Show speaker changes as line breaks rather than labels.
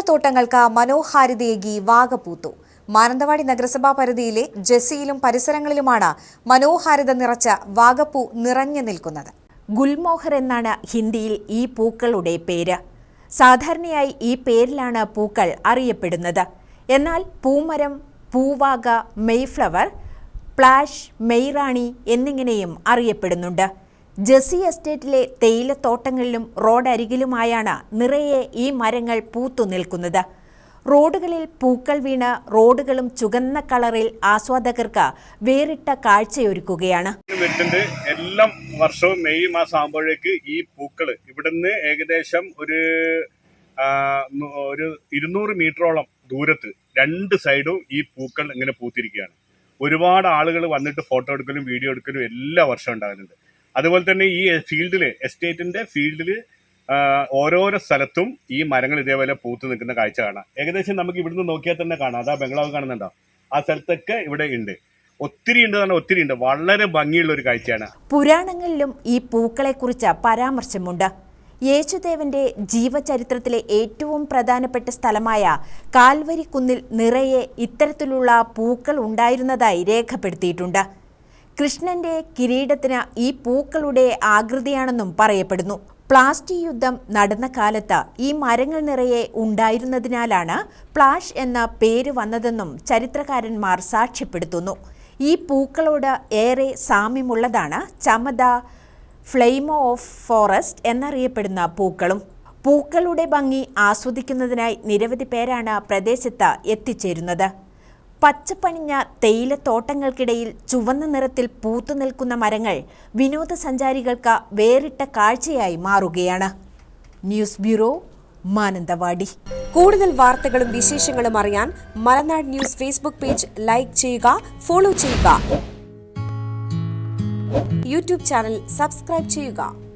തേയിലത്തോട്ടങ്ങൾക്ക് മനോഹാരിതയേകി വാഗപൂത്തു മാനന്തവാടി നഗരസഭാ പരിധിയിലെ ജെസിയിലും പരിസരങ്ങളിലുമാണ് മനോഹാരിത നിറച്ച വാഗപ്പൂ നിറഞ്ഞു നിൽക്കുന്നത്.
ഗുൽമോഹർ എന്നാണ് ഹിന്ദിയിൽ ഈ പൂക്കളുടെ പേര്. സാധാരണയായി ഈ പേരിലാണ് പൂക്കൾ അറിയപ്പെടുന്നത്. എന്നാൽ പൂമരം പൂവാക മെയ്ഫ്ലവർ പ്ലാഷ് മെയ്റാണി എന്നിങ്ങനെയും അറിയപ്പെടുന്നുണ്ട്. ജെസി എസ്റ്റേറ്റിലെ തേയിലത്തോട്ടങ്ങളിലും റോഡരികിലുമായാണ് നിറയെ ഈ മരങ്ങൾ പൂത്തു നിൽക്കുന്നത്. റോഡുകളിൽ പൂക്കൾ വീണ് റോഡുകളും ചുകന്ന കളറിൽ ആസ്വാദകർക്ക് വേറിട്ട കാഴ്ചയൊരുക്കുകയാണ്.
എല്ലാം വർഷവും മെയ് മാസം ആകുമ്പോഴേക്ക് ഈ പൂക്കൾ ഇവിടുന്ന് ഏകദേശം ഒരു ഒരു ഇരുന്നൂറ് മീറ്ററോളം ദൂരത്ത് രണ്ട് സൈഡും ഈ പൂക്കൾ ഇങ്ങനെ പൂത്തിരിക്കുകയാണ്. ഒരുപാട് ആളുകൾ വന്നിട്ട് ഫോട്ടോ എടുക്കലും വീഡിയോ എടുക്കലും എല്ലാ വർഷവും ഉണ്ടാകുന്നുണ്ട്. അതുപോലെ തന്നെ ഈ ഫീൽഡിൽ എസ്റ്റേറ്റിന്റെ ഫീൽഡിൽ ഓരോരോ സ്ഥലത്തും ഈ മരങ്ങൾ ഇതേപോലെ പൂത്ത് നിൽക്കുന്ന കാഴ്ച കാണാം. ഏകദേശം നമുക്ക് ഇവിടുന്ന് നോക്കിയാൽ തന്നെ കാണാം. അതാ ബംഗ്ലാവ് കാണുന്നുണ്ടോ? ആ സ്ഥലത്തൊക്കെ ഇവിടെ ഉണ്ട്. ഒത്തിരി ഉണ്ട് തന്നെ ഒത്തിരി ഉണ്ട്. വളരെ ഭംഗിയുള്ള ഒരു കാഴ്ചയാണ്.
പുരാണങ്ങളിലും ഈ പൂക്കളെ കുറിച്ച് പരാമർശമുണ്ട്. യേശുദേവന്റെ ജീവചരിത്രത്തിലെ ഏറ്റവും പ്രധാനപ്പെട്ട സ്ഥലമായ കാൽവരി കുന്നിൽ നിറയെ ഇത്തരത്തിലുള്ള പൂക്കൾ ഉണ്ടായിരുന്നതായി രേഖപ്പെടുത്തിയിട്ടുണ്ട്. കൃഷ്ണന്റെ കിരീടത്തിന് ഈ പൂക്കളുടെ ആകൃതിയാണെന്നും പറയപ്പെടുന്നു. പ്ലാസ്റ്റിക് യുദ്ധം നടന്ന കാലത്ത് ഈ മരങ്ങൾ നിറയെ ഉണ്ടായിരുന്നതിനാലാണ് പ്ലാഷ് എന്ന പേര് വന്നതെന്നും ചരിത്രകാരന്മാർ സാക്ഷ്യപ്പെടുത്തുന്നു. ഈ പൂക്കളോട് ഏറെ സാമ്യമുള്ളതാണ് ചമത ഫ്ലെയിമോ ഓഫ് ഫോറസ്റ്റ് എന്നറിയപ്പെടുന്ന പൂക്കളും. പൂക്കളുടെ ഭംഗി ആസ്വദിക്കുന്നതിനായി നിരവധി പേരാണ് പ്രദേശത്ത് എത്തിച്ചേരുന്നത്. പച്ചപ്പണിഞ്ഞ തേയിലത്തോട്ടങ്ങൾക്കിടയിൽ ചുവന്ന നിറത്തിൽ പൂത്തു നിൽക്കുന്ന മരങ്ങൾ വിനോദസഞ്ചാരികൾക്ക് വേറിട്ട കാഴ്ചയായി മാറുകയാണ്. News bureau Mananthavady.
കൂടുതൽ വാർത്തകളും വിശേഷങ്ങളും അറിയാൻ Malanad news Facebook page like ചെയ്യുക ഫോളോ ചെയ്യുക. യൂട്യൂബ് ചാനൽ സബ്സ്ക്രൈബ് ചെയ്യുക.